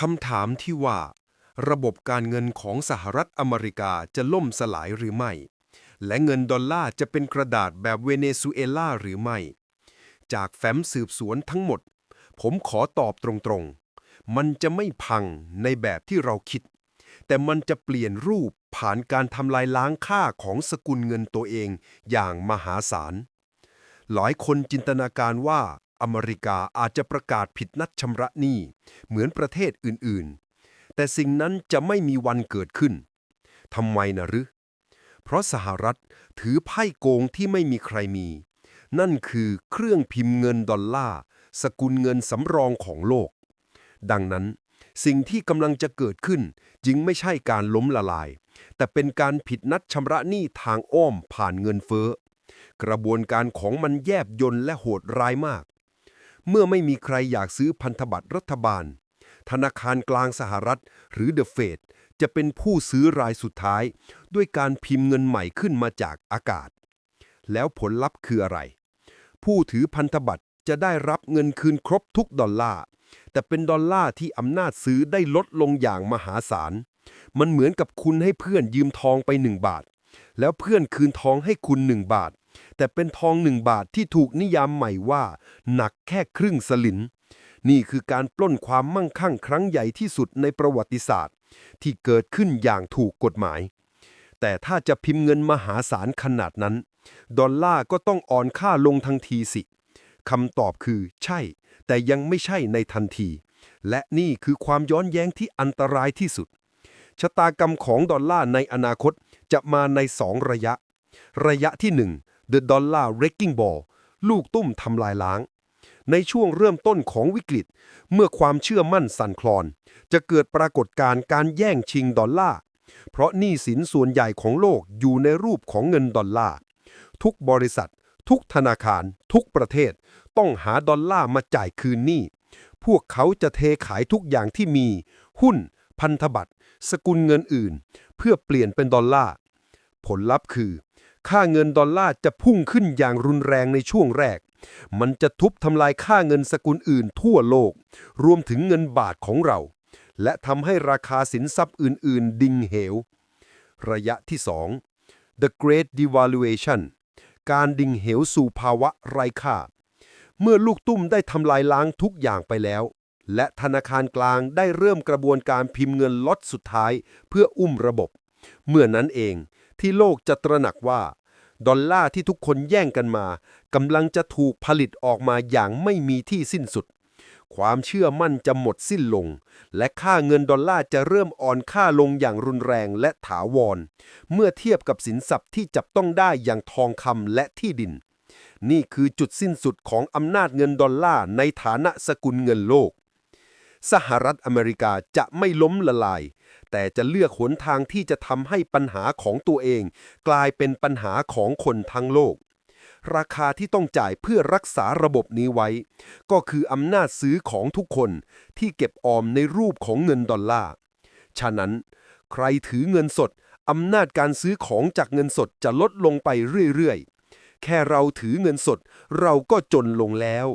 คำถามที่ว่า ระบบการเงินของสหรัฐอเมริกาจะล่มสลายหรือไม่ และเงินดอลลาร์จะเป็นกระดาษแบบเวเนซุเอลาหรือไม่ จากแฟ้มสืบสวนทั้งหมด ผมขอตอบตรงๆ มันจะไม่พังในแบบที่เราคิด แต่มันจะเปลี่ยนรูปผ่านการทำลายล้างค่าของสกุลเงินตัวเองอย่างมหาศาล หลายคนจินตนาการว่า อเมริกาอาจจะประกาศผิดนัดชำระหนี้เหมือนประเทศอื่นๆ แต่สิ่งนั้นจะไม่มีวันเกิดขึ้นทำไมนะหรือ เพราะสหรัฐถือไพ่โกงที่ไม่มีใครมี นั่นคือเครื่องพิมพ์เงินดอลลาร์สกุลเงินสำรองของโลก ดังนั้น สิ่งที่กำลังจะเกิดขึ้นจึงไม่ใช่การล้มละลาย แต่เป็นการผิดนัดชำระหนี้ทางอ้อมผ่านเงินเฟ้อ กระบวนการของมันแยบยลและโหดร้ายมาก เมื่อไม่มีใครอยากซื้อพันธบัตรรัฐบาล ธนาคารกลางสหรัฐ หรือเดอะเฟดจะเป็นผู้ซื้อรายสุดท้าย ด้วยการพิมพ์เงินใหม่ขึ้นมาจากอากาศ แล้วผลลัพธ์คืออะไร ผู้ถือพันธบัตรจะได้รับเงินคืนครบทุกดอลลาร์ แต่เป็นดอลลาร์ที่อำนาจซื้อได้ลดลงอย่างมหาศาล มันเหมือนกับคุณให้เพื่อนยืมทองไปหนึ่งบาท แล้วเพื่อนคืนทองให้คุณหนึ่งบาท แต่เป็นทองหนึ่งบาทที่ถูกนิยามใหม่ว่า หนักแค่ครึ่งสลึงนี่คือการปล้นความมั่งคั่งครั้งใหญ่ที่สุดในประวัติศาสตร์ ที่เกิดขึ้นอย่างถูกกฎหมาย แต่ถ้าจะพิมพ์เงินมหาศาลขนาดนั้น ดอลลาร์ก็ต้องอ่อนค่าลงทันทีสิคำตอบคือ ใช่ แต่ยังไม่ใช่ในทันที และนี่คือความย้อนแย้งที่อันตรายที่สุด ชะตากรรมของดอลลาร์ในอนาคตจะมาในสองระยะ ระยะที่1 The Dollar Wrecking Ball ลูกตุ้มทำลายล้าง ในช่วงเริ่มต้นของวิกฤต เมื่อความเชื่อมั่นสั่นคลอน จะเกิดปรากฏการณ์การแย่งชิงดอลลาร์เพราะหนี้สินส่วนใหญ่ของโลกอยู่ในรูปของเงินดอลลาร์ทุกบริษัท ทุกธนาคาร ทุกประเทศ ต้องหาดอลลาร์มาจ่ายคืนหนี้พวกเขาจะเทขายทุกอย่างที่มี หุ้น พันธบัตร สกุลเงินอื่น เพื่อเปลี่ยนเป็นดอลลาร์ ผลลัพธ์คือ ค่าเงินดอลลาร์จะพุ่งขึ้นอย่างรุนแรงในช่วงแรก มันจะทุบทำลายค่าเงินสกุลอื่นทั่วโลก รวมถึงเงินบาทของเรา และทำให้ราคาสินทรัพย์อื่น ๆ ดิ่งเหว ระยะที่ 2 The Great Devaluation การดิ่งเหวสู่ภาวะไร้ค่า เมื่อลูกตุ้มได้ทำลายล้างทุกอย่างไปแล้ว และธนาคารกลางได้เริ่มกระบวนการพิมพ์เงินล็อตสุดท้าย เพื่ออุ้มระบบ เมื่อนั้นเองที่โลกจะตระหนักว่า ดอลลาร์ที่ทุกคนแย่งกันมากำลังจะถูกผลิตออกมาอย่างไม่มีที่สิ้นสุด ความเชื่อมั่นจะหมดสิ้นลง และค่าเงินดอลลาร์จะเริ่มอ่อนค่าลงอย่างรุนแรงและถาวร เมื่อเทียบกับสินทรัพย์ที่จับต้องได้อย่างทองคำและที่ดิน นี่คือจุดสิ้นสุดของอำนาจเงินดอลลาร์ในฐานะสกุลเงินโลก สหรัฐอเมริกาจะไม่ล้มละลาย แต่จะเลือกหนทางที่จะทำให้ปัญหาของตัวเอง กลายเป็นปัญหาของคนทั้งโลก ราคาที่ต้องจ่ายเพื่อรักษาระบบนี้ไว้ ก็คืออำนาจซื้อของทุกคนที่เก็บออมในรูปของเงินดอลลาร์ ฉะนั้น ใครถือเงินสดอำนาจการซื้อของจากเงินสดจะลดลงไปเรื่อยๆ แค่เราถือเงินสดเราก็จนลงแล้ว